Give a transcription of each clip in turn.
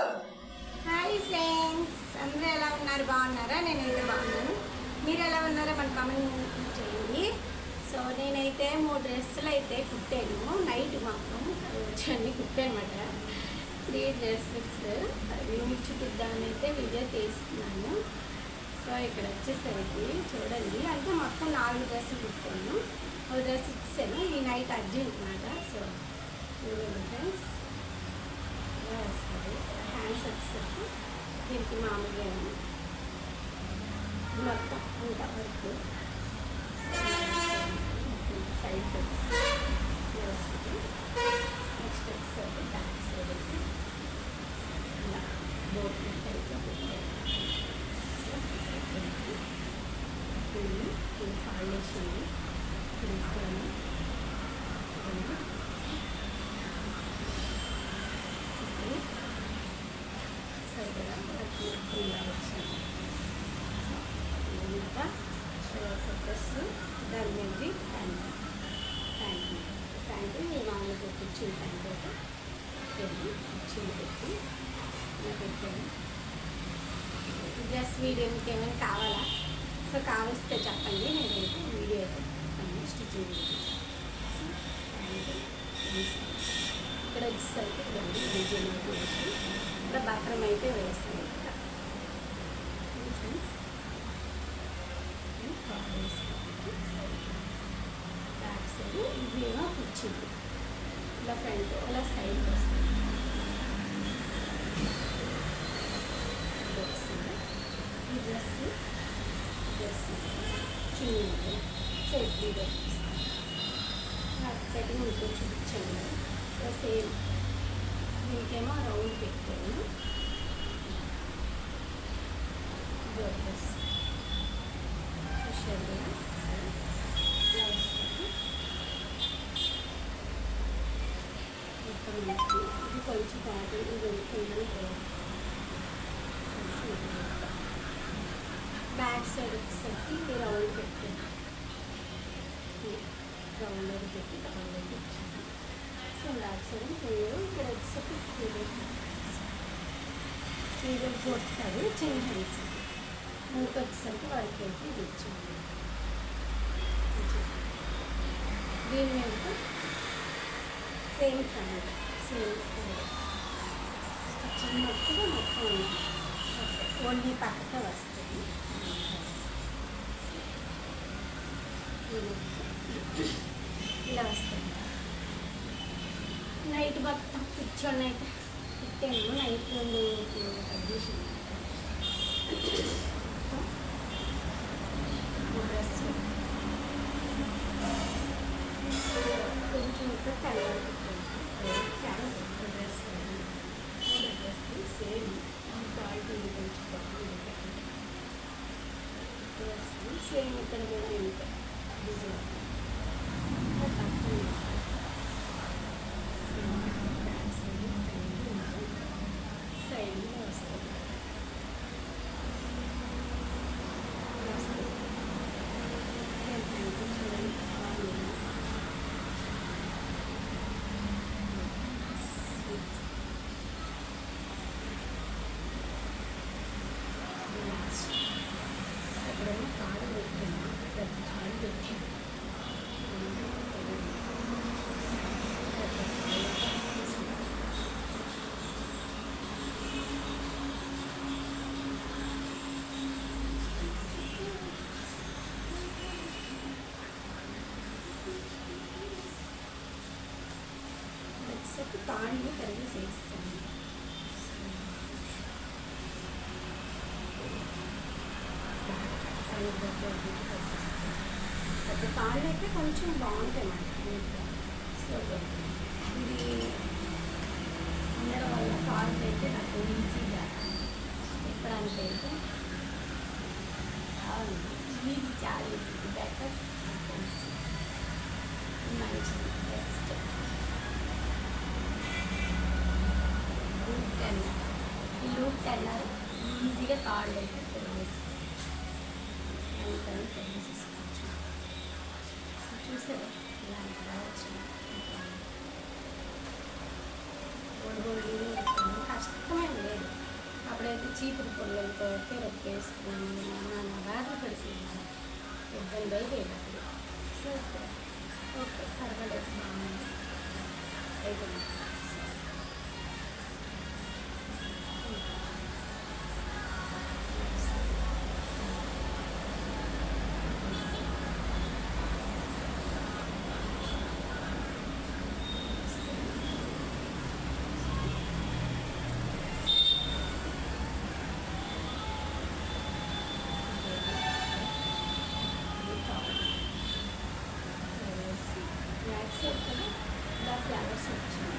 Hi friends అందరూ ఎలా ఉన్నారు? బాగున్నారా? నేనైతే బాగున్నాను. మీరు ఎలా ఉన్నారో మన కామెంట్ చేయండి. సో నేనైతే మూడు డ్రెస్సులు అయితే కుట్టాను. నైట్ మొత్తం వచ్చి కుట్టానమాట. త్రీ డ్రెస్సెస్ అవి మీకు చూపిద్దామని అయితే వీడియో తీస్తున్నాను. సో ఇక్కడ వచ్చేసరికి చూడండి. అంటే మొత్తం నాలుగు డ్రెస్సులు కుట్టాను. ఒక డ్రెస్ ఇచ్చాను. ఈ నైట్ అర్జెంట్ మాట. సో ఫ్రెండ్స్ వస్తుంది హ్యాండ్స్ వచ్చేసరికి దీనికి మామూలుగా మొత్తం అంత వరకు సైడ్ నెక్స్ట్ వచ్చేసరికి బ్యాక్ సైడ్ ఇలా బోట్ టైప్లో ఇది ఫౌండేషన్ తీసుకొని సరిగ్గా ఇలా దాని మీద ప్యాంట్ ప్యాంట్ ప్యాంట్ మామూలుగా కుర్చీ ప్యాంట్ అయితే పెట్టి కుర్చీని పెట్టి ఇలా పెట్టాను డ్రెస్ వీడియో మీకు ఏమైనా కావాలా సో కావలిస్తే చెప్పండి నేనైతే వీడియో అయితే పెడతాను స్టిచ్చింగ్ ఇక్కడ వచ్చేసరికి ఇదండి డిజైన్ అయితే వేసి ఇక్కడ బక్రం అయితే వేస్తాను ఇక్కడ ఫ్రెండ్స్ బ్యాక్ సైడ్ కూర్చుంది. ఇలా ఫ్రంట్ ఇలా సైడ్ వస్తుంది. ఈ డ్రెస్ డ్రెస్ చిన్నది సెట్ వీడియో సెట్టింగ్ మీకు చూపించాను సో సేమ్ దీనికేమో రౌండ్ పెట్టాను. డ్రెస్ చూశారు కదా సరే ఇలా వస్తుంది మొత్తం ఇది కొంచెం ప్యాటర్న్ ఇది బ్యాక్ సైడ్ వచ్చేసరికి రౌండ్ పెట్టాను రౌండ్ అది పెట్టి రౌండ్ అది ఇచ్చాను సో బ్యాక్ సైడ్ పోయారు ఇక్కడ వచ్చేసరికి స్టీరియర్ కొడతారు చేంజ్ చేసి మూత వచ్చేసరికి వాళ్ళకి అయితే ఇది ఇచ్చాను దీని మీద సేమ్ కలర్ సేమ్ స్టిచ్చింగ్ మొత్తం మొత్తం ఓన్లీ పక్కకే వస్తుంది ఇలా వస్తుంది నైట్ మొత్తం కూర్చొని అయితే పెట్టాను నైట్ కండిషన్ డ్రెస్ కొంచెం ఇంకా తెల్లగా పెట్టాను డ్రెస్ డ్రెస్ సేమ్ క్వాలిటీ కొంచెం బాగుంది సేమ్ ఇక్కడ కూడా ఇంతే డిజైన్ సైడ్లో అక్కడేమో కాడు పెట్టాను పెద్ద కాడు పెట్టాను వచ్చేసరికి తాళ్ళు కరిగి చేస్తాను పెద్ద తాళ్ళు అయితే కొంచెం బాగుంటాయి మనకి సో ఇది ఉండడం వల్ల తాళ్ళు అయితే నాకు ఈజీగా చెప్పడానికి ఈజీ చాలా ఈజీ బెటర్ మంచిది బెస్ట్ లూప్ టెన్నర్ ఈ లూప్ టెన్నర్ ఈజీగా తాళ్ళు అయితే తెలియదు అందుకని తెలియజేసుకోవచ్చు చూసారు ఇలాంటి రావచ్చు గోల్డ్ గోల్డ్ కష్టమే పిల్లలతో అయితే రొక్క వేసుకుని నాన్న బాధలు పడుతున్నాను ఇబ్బంది అయిపోయింది అప్పుడు సో ఓకే పర్వాలేదు బాగుంది అయిపోయింది మ్యాక్స్ ఇక్కడ ఇలా ఫ్లవర్స్ వచ్చింది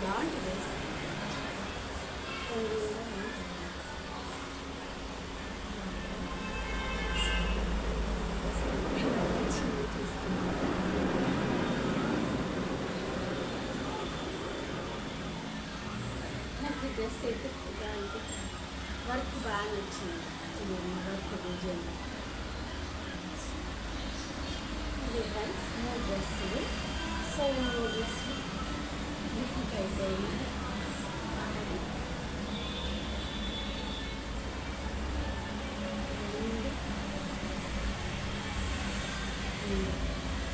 బాగుంటుంది నాకు డ్రెస్ అయితే బాగా వర్క్ బాగా నచ్చింది వర్క్ డిజైన్ ఇది ఫ్రెండ్స్ మూడు డ్రెస్సులు సో మూడు డ్రెస్సులు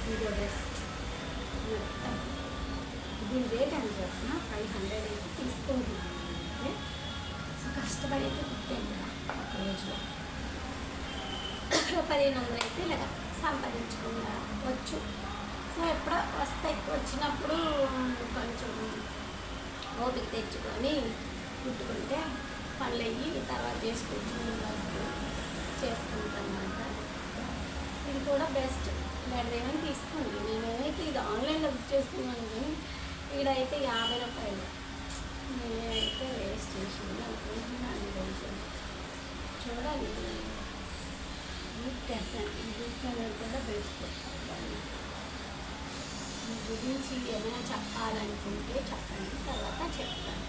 మీకు డ్రెస్ మొత్తం దీని రేట్ ఎంత చెప్పిన ఫైవ్ హండ్రెడ్ అయితే తీసుకుంటున్నాను అంటే సో కష్టపడి అయితే కుట్టాను కదా ఒక రోజులో పదిహేను వందలు అయితే ఇలాగ వచ్చు. సో ఎప్పుడో వస్తాయి వచ్చినప్పుడు కొంచెం ఓపిక తెచ్చుకొని కుట్టుకుంటే పనులు అయ్యి తర్వాత చేసుకోవచ్చు చేసుకుంటాను అన్నమాట ఇది కూడా బెస్ట్. ఏమైనా తీసుకోండి. నేనైతే ఇది ఆన్లైన్లో బుక్ చేసుకున్నాను కానీ ఇక్కడైతే యాభై రూపాయలు. నేనైతే వేస్ట్ చేసింది. అనుకుంటున్నాను కొంచెం చూడాలి. బుక్ అనేది కూడా బెస్ట్. మీ గురించి ఏమైనా చెప్పాలనుకుంటే చెప్పండి. తర్వాత చెప్తాను.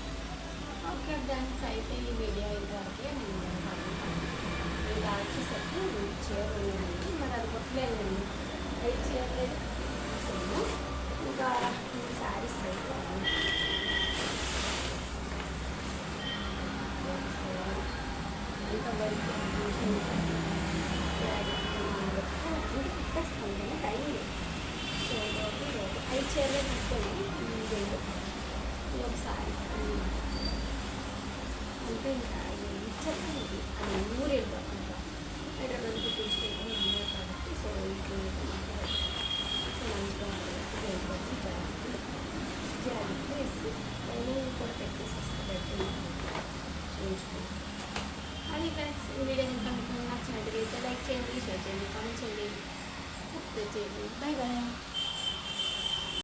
ఓకే థ్యాంక్స్ అయితే ఈ వీడియో ఇంతవరకే నేను మీరు వచ్చేసరికి చీర ఉన్నాయండి మరి అది కొట్టలేదండి అది చీరలేదు ఇంకా ఈ శారీస్ అయితే అంతవరకు కుట్టేస్తాను కానీ టైం లేదు సో ఐదు చీరలే కుట్టుకొని ఒకసారి అంటే ఇంకా ఇచ్చేది అది ఊరు వెళ్ళిపోతుంది హైదరాబాద్ కుట్టించుకుంటే ఉన్నాయి కాబట్టి సో ఇంట్లో సో మంచిగా వెళ్ళిపోతుంది జాగ్రత్త వేసి నేను కూడా పెట్టేసి పెట్టి చేయించుకుంటాను అది ఫ్రెండ్స్ వీడియో కనుక మీకు నచ్చినట్లయితే లైక్ చేయండి షేర్ చేయండి కామెంట్ చేయండి సబ్స్క్రైబ్ చేయండి బాయ్ బాయ్